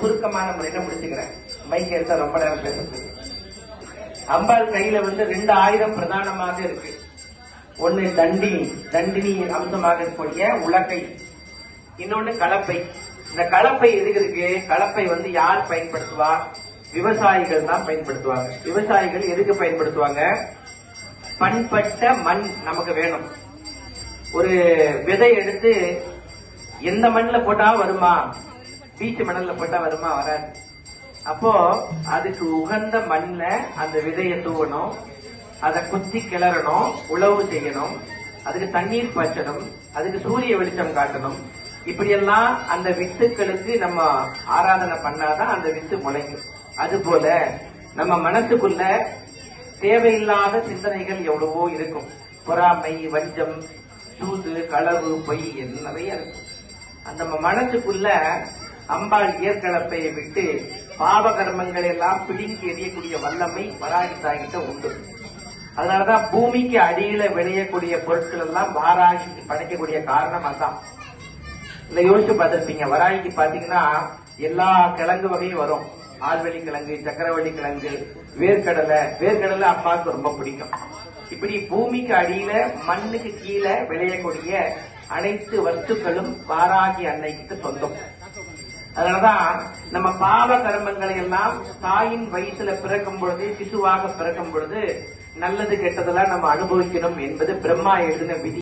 சுருக்கமான முறையில முடிச்சுக்கிறேன். மைக் எடுத்தா ரொம்ப நேரம் பேசுறது. அம்பாள் கையில வந்து ரெண்டு ஆயுதம் பிரதானமாக இருக்கு. ஒண்ணு தண்டினி தண்டினி அம்சமாக இருக்கக்கூடிய உலக்கை. இன்னொன்னு கலப்பை. இந்த கலப்பை எதுக்கு இருக்கு? கலப்பை வந்து யார் பயன்படுத்துவா? விவசாயிகள் தான் பயன்படுத்துவாங்க. விவசாயிகள் எதுக்கு பயன்படுத்துவாங்க? பண்பட்ட மண் நமக்கு வேணும். ஒரு விதை எடுத்து எந்த மண்ணில் போட்டா வருமா? பீச்சு மணல்ல போட்டா வருமா? வராது. அப்போ அதுக்கு உகந்த மண்ல அந்த விதையை தூவணும். அதை குத்தி கிளறணும் உழவு செய்யணும். அதுக்கு தண்ணீர் பாய்ச்சணும். அதுக்கு சூரிய வெளிச்சம் காட்டணும். இப்படியெல்லாம் அந்த வித்துக்களுக்கு நம்ம ஆராதனை பண்ணாதான் அந்த வித்து முளைக்கும். அது போல நம்ம மனசுக்குள்ள தேவையில்லாத சிந்தனைகள் எவ்வளவோ இருக்கும். பொறாமை வஞ்சம் சூது களவு பொய் நிறைய இருக்கும். அந்த நம்ம மனசுக்குள்ள அம்பாள் இயற்கலப்பையை விட்டு பாவ கர்மங்களை எல்லாம் பிடுங்கி எறியக்கூடிய வல்லமை வராகி தாகிட்ட உண்டு. அதனாலதான் பூமிக்கு அடியில விளையக்கூடிய பொருட்கள் எல்லாம் வாராகி படைக்கக்கூடிய காரணம் அதான். இல்ல யோசிச்சு பார்த்திருப்பீங்க. வராகிக்கு பாத்தீங்கன்னா எல்லா கிழங்கு வகையும் வரும். ஆழ்வெளி கிழங்கு சக்கரவள்ளி கிழங்கு வேர்க்கடலை. வேர்க்கடலை அப்பாவுக்கு ரொம்ப பிடிக்கும். இப்படி பூமிக்கு அடியில மண்ணுக்கு கீழே விளையக்கூடிய அனைத்து வஸ்துக்களும் வாராகி அன்னைக்கு சொந்தம். அதனாலதான் நம்ம பாவ கர்மங்களை எல்லாம் தாயின் வயிற்றுல பிறக்கும் பொழுது சிசுவாக பிறக்கும் பொழுது நல்லது கெட்டதெல்லாம் நம்ம அனுபவிக்கணும் என்பது பிரம்மா எழுதின விதி.